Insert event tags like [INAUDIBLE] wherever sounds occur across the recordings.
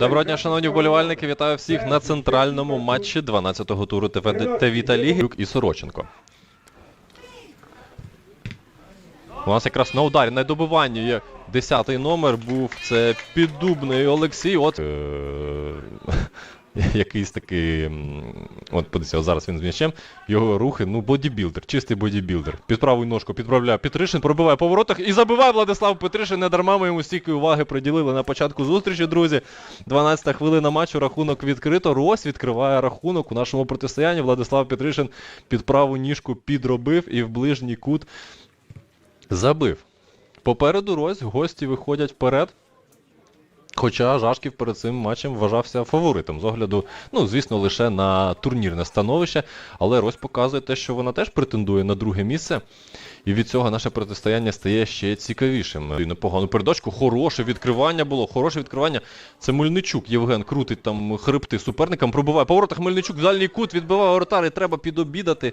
Доброго дня, шановні вболівальники. Вітаю всіх на центральному матчі 12-го туру ТВ Тевіта Ліги і Сороченко. У нас якраз на ударі, на добиванні є 10-й номер був. Це піддубний Олексій. От е- [LAUGHS] якийсь такий. От подивіться, зараз він з м'ячем. Його рухи, ну, бодібілдер, чистий бодібілдер. Під праву ножку підправляє Петришин, пробиває по воротах і забиває Владислав Петришин. Не дарма ми йому стільки уваги приділили на початку зустрічі, друзі. 12-та хвилина матчу, рахунок відкрито. Рось відкриває рахунок у нашому протистоянні. Владислав Петришин під праву ніжку підробив і в ближній кут забив. Попереду Рось, гості виходять вперед. Хоча Жашків перед цим матчем вважався фаворитом з огляду, ну, звісно, лише на турнірне становище, але Рось показує те, що вона теж претендує на друге місце. І від цього наше протистояння стає ще цікавішим. І непогану передачку, хороше відкривання було, хороше відкривання. Це Мельничук. Євген крутить там хребти суперникам, пробиває поворота Мельничук, дальній кут, відбиває воротар і треба підобідати.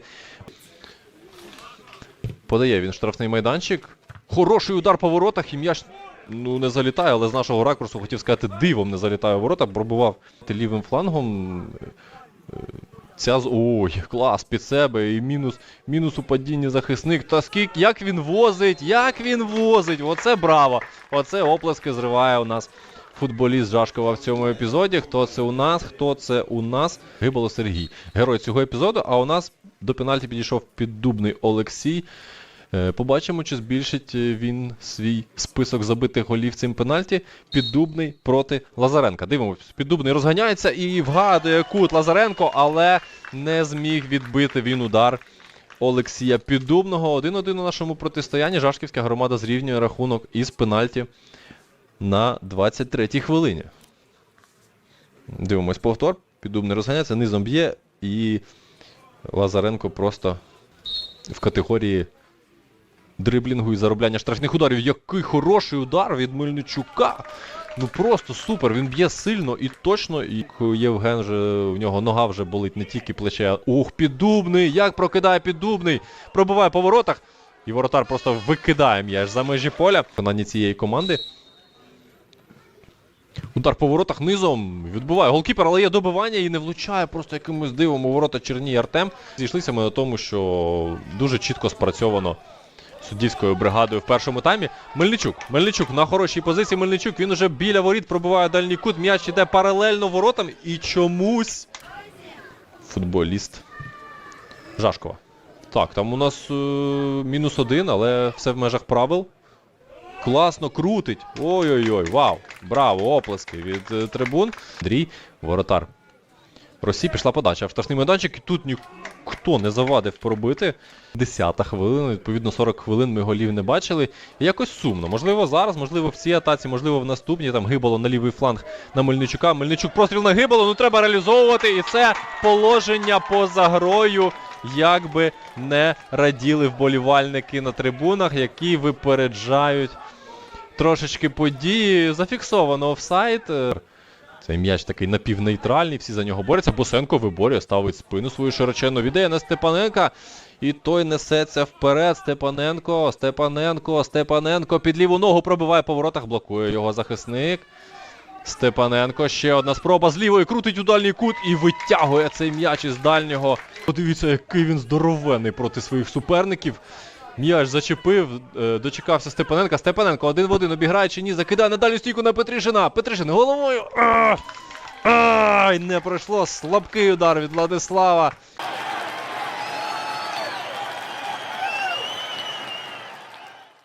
Подає він штрафний майданчик. Хороший удар по воротах і м'яч ну, не залітає, але з нашого ракурсу хотів сказати, дивом не залітає ворота, пробував лівим флангом. Е, Ця. Ой, клас під себе і мінус, мінус у падінні захисник. Та скільки, як він возить, як він возить! Оце браво! Оце оплески зриває у нас футболіст Жашкова в цьому епізоді. Хто це у нас? Хто це у нас? Гибало Сергій. Герой цього епізоду, а у нас до пенальті підійшов піддубний Олексій. Е, Побачимо, чи збільшить е, він свій список забитих голів цим пенальті. Піддубний проти Лазаренка. Дивимось, піддубний розганяється і вгадує кут Лазаренко, але не зміг відбити він удар Олексія Піддубного. 1-1 у нашому протистоянні. Жашківська громада зрівнює рахунок із пенальті на 23-й хвилині. Дивимось повтор. Піддубний розганяється, низом б'є і Лазаренко просто в категорії дриблінгу і заробляння штрафних ударів. Який хороший удар від Мельничука. Ну просто супер. Він б'є сильно і точно. І Євген же у нього нога вже болить не тільки плече. Ух, піддубний! Як прокидає піддубний! Пробиває по воротах. І воротар просто викидає м'яч за межі поля. Виконання цієї команди. Удар по воротах низом відбуває голкіпер, але є добивання і не влучає просто якимось дивом у ворота Черній Артем. Зійшлися ми на тому, що дуже чітко спрацьовано суддівською бригадою в першому таймі. Мельничук. Мельничук на хорошій позиції. Мельничук. Він уже біля воріт пробиває дальній кут. М'яч іде паралельно воротам. І чомусь футболіст Жашкова. Так, там у нас е, мінус один, але все в межах правил. Класно крутить. Ой-ой-ой, вау. Браво, оплески від е, трибун. Андрій, воротар. Росі пішла подача в штрафний майданчик, і тут ніхто не завадив пробити. Десята хвилина, відповідно, 40 хвилин ми голів не бачили. І якось сумно. Можливо, зараз, можливо, в цій атаці, можливо, в наступній. Там гибало на лівий фланг на Мельничука. Мельничук простріл на гибало, ну треба реалізовувати. І це положення поза грою. Як би не раділи вболівальники на трибунах, які випереджають трошечки події. Зафіксовано офсайд. Цей м'яч такий напівнейтральний, всі за нього борються. Босенко виборює, ставить спину свою широченну, віддає на Степаненка. І той несеться вперед. Степаненко, Степаненко, Степаненко під ліву ногу пробиває по воротах, блокує його захисник. Степаненко, ще одна спроба з лівої крутить у дальній кут і витягує цей м'яч із дальнього. Подивіться, який він здоровенний проти своїх суперників. М'яч зачепив, е, дочекався Степаненка. Степаненко один в один обіграє чи ні, закидає на дальню стійку на Петришина. Петришин головою. Ай, не пройшло. Слабкий удар від Владислава.